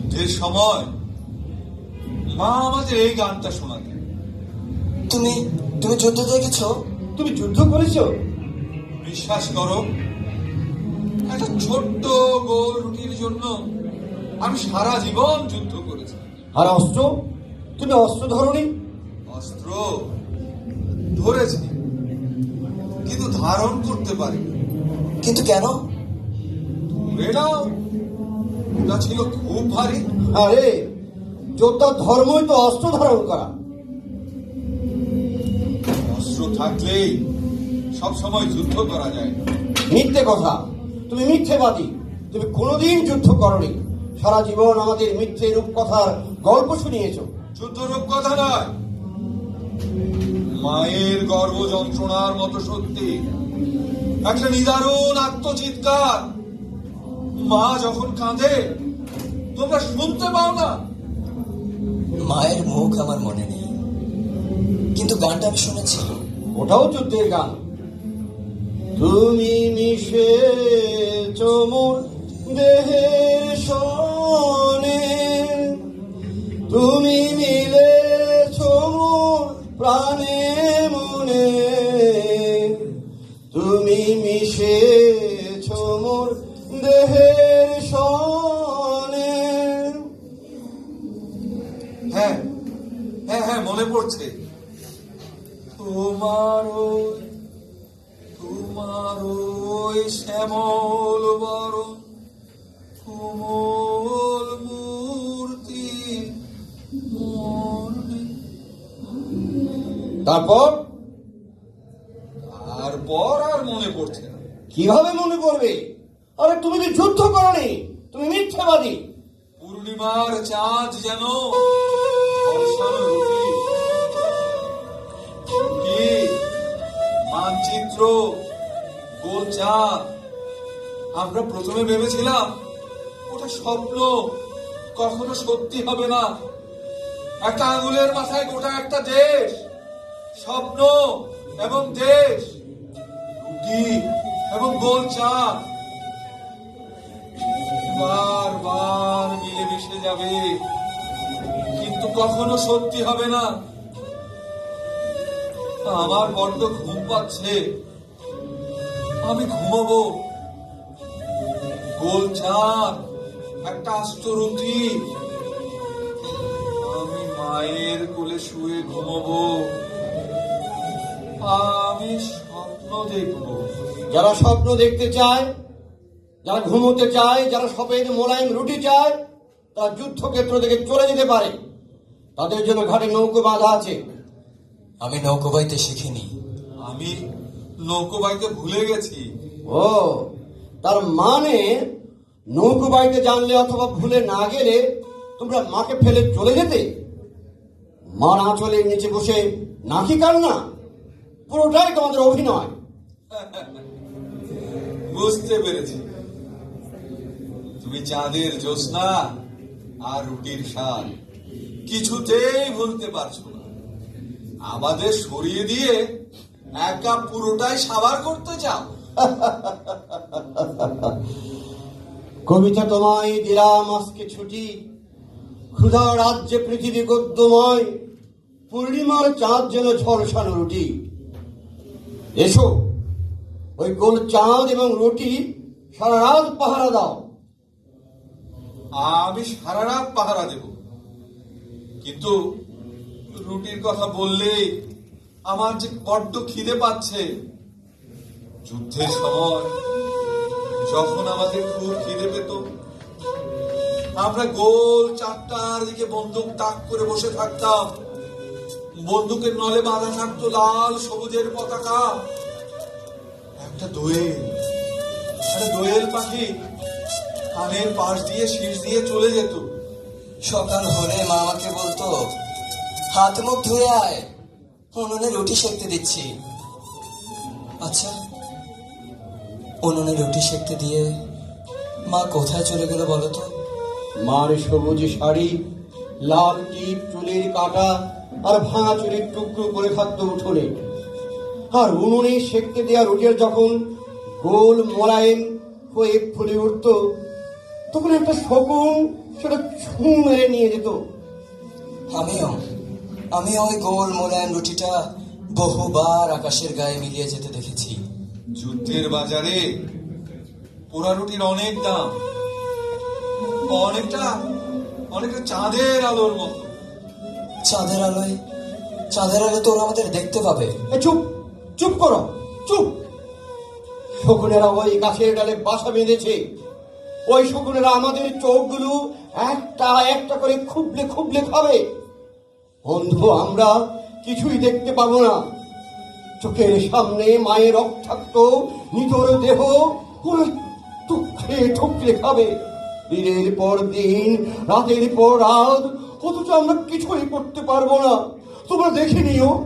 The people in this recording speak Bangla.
যুদ্ধের সময় মা আমাদের এই গানটা শোনাতেন তুমি তুমি যুদ্ধ দেখেছ? তুমি যুদ্ধ করেছ? বিশ্বাস করো একটা ছোট্ট গোল রুটির জন্য আমি সারা জীবন যুদ্ধ করেছি। আর অস্ত্র? তুমি অস্ত্র ধরনি? অস্ত্র ধরেছি কিন্তু ধারণ করতে পারি কিন্তু কেন? এটাও ওটা ছিল খুব ভারী। আরে যোদ্ধার ধর্মই তো অস্ত্র ধারণ করা। অস্ত্র থাকলেই সব সময় যুদ্ধ করা যায়। মিথ্যে কথা। তুমি মিথ্যেবাদী। তুমি কোনোদিন যুদ্ধ করনি। সারা জীবন আমাদের মিথ্যে রূপ কথার গল্প শুনিয়েছো। যুদ্ধরূপ কথা নয়। মায়ের গর্ভ যন্ত্রণার মতো সত্যি। একটা নিদারুণ আত্মচিৎকার। মা যখন কাঁদে তোমরা শুনতে পাও না। মায়ের মুখ আমার মনে নেই। কিন্তু গানটা আমি শুনেছি। ওটাও যুদ্ধের গান। তুমি মিশে চমন দেহে সনে। তুমি মিলে চমন প্রাণে হ্যাঁ হ্যাঁ হ্যাঁ মনে পড়ছে। তোমার ওই তোমার ওই শ্যামল বরণ কোমল মূর্তি তারপর তারপর? আর মনে পড়ছে না। কীভাবে মনে পড়বে? আরে তুমি তো যুদ্ধ করনি তুমি মিথ্যাবাদী। পূর্ণিমার চাঁদ যেন মানচিত্র গোল চাঁদ আমরা প্রথমে ভেবেছিলাম, ওটা স্বপ্ন। কখনো সত্যি হবে না। একটা আঙুলের মাথায় গোটা একটা দেশ। স্বপ্ন এবং দেশ। রুটি এবং গোল চাঁদ বার বার মিলে মিশে যাবে। কিন্তু কখনো সত্যি হবে না। আমার বড্ড ঘুম পাচ্ছে। আমি ঘুমাবো। গোল চাঁদ একটা আস্ত রুটি। আমি মায়ের কোলে শুয়ে ঘুমাবো। আমি স্বপ্ন দেখব। যারা স্বপ্ন দেখতে চায়, যারা ঘুমোতে চায়, যারা সফেদ মোলায়েম রুটি চায়, তারা যুদ্ধক্ষেত্র থেকে চলে যেতে পারে। তাদের জন্য ঘাটে নৌকো বাঁধা আছে। আমি নৌকো বাইতে শিখিনি। আমি নৌকো বাইতে ভুলে গেছি। ও তার মানে নৌকো বাইতে জানলে অথবা ভুলে না গেলে তোমরা মাকে ফেলে চলে যেতে। মা না চলে নিচে বসে নাকি কান্না? পুরোটাই তোমাদের অভিনয়। বুঝতে পেরেছি। তুমি চাঁদের জ্যোৎস্না আর রুটির স্বাদ। কিছুতেই ভুলতে পারছ না। আমাদের সরিয়ে দিয়ে একা পুরোটাই সাবার করতে চাও। কবিতা তোমায় দিলাম আজকে ছুটি। ক্ষুধা রাজ্যে পৃথিবী গদ্যময়। পূর্ণিমার চাঁদ যেন ঝলসানো রুটি। এসো ওই গোল চাঁদ এবং রুটি সারা রাত পাহারা দাও। আমি সারা রাত পাহারা দেব। কিন্তু রুটির কথা বললে আমার যে বড্ড খিদে পাচ্ছে। যুদ্ধের সময় যখন আমাদের খুব খিদে পেত, আমরা গোল চারটার দিকে বন্দুক তাক করে বসে থাকতাম। বন্দুকের নলে বাঁধা থাকতো লাল সবুজের পতাকা। একটা দোয়েল দোয়েল পাখি কানের পাশ দিয়ে শীষ দিয়ে চলে যেত। সকাল হলে মা আমাকে বলতো, হাত মুখ ধুয়ে আয়, উনুনে রুটি সেঁকতে দিচ্ছি। আচ্ছা উনুনে রুটি সেঁকতে দিয়ে মা কোথায় চলে গেল বলো তো? মার সবুজ শাড়ি, লাল টিপ, চুলের কাটা আর ভাঙা চুলের টুকরো করে থাকতো উঠোনে। আর উনুনে সেঁকতে দেওয়া রুটির যখন গোল মোলায়েম হয়ে ফুলে উঠত, তখন একটা শকুন সেটা ছু মেরে নিয়ে যেত। আমিও আমি ওই গোল মোলায়েম রুটিটা বহুবার আকাশের গায়ে মিলিয়ে যেতে দেখেছি। যুদ্ধের বাজারে পোড়া রুটির অনেক দাম অনেকটা অনেকটা চাঁদের আলোর মতো। চাঁদের আলোয় চাঁদের আলো তোর আমাদের দেখতে পাবে। চুপ চুপ করো চুপ। শকুনেরা ওই গাছের ডালে বাসা বেঁধেছে। ওই শকুনেরা আমাদের চোখগুলো একটা একটা করে খুবলে খুবলে খাবে। অন্ধ আমরা কিছুই দেখতে পাবো না। চোখের সামনে মায়ের রক্তাক্ত নিতর দেহ ওরা টুকরে টুকরে খাবে। দিনের পর দিন, রাতের পর রাত, অথচ আমরা কিছুই করতে পারব না। তোমরা দেখে নিও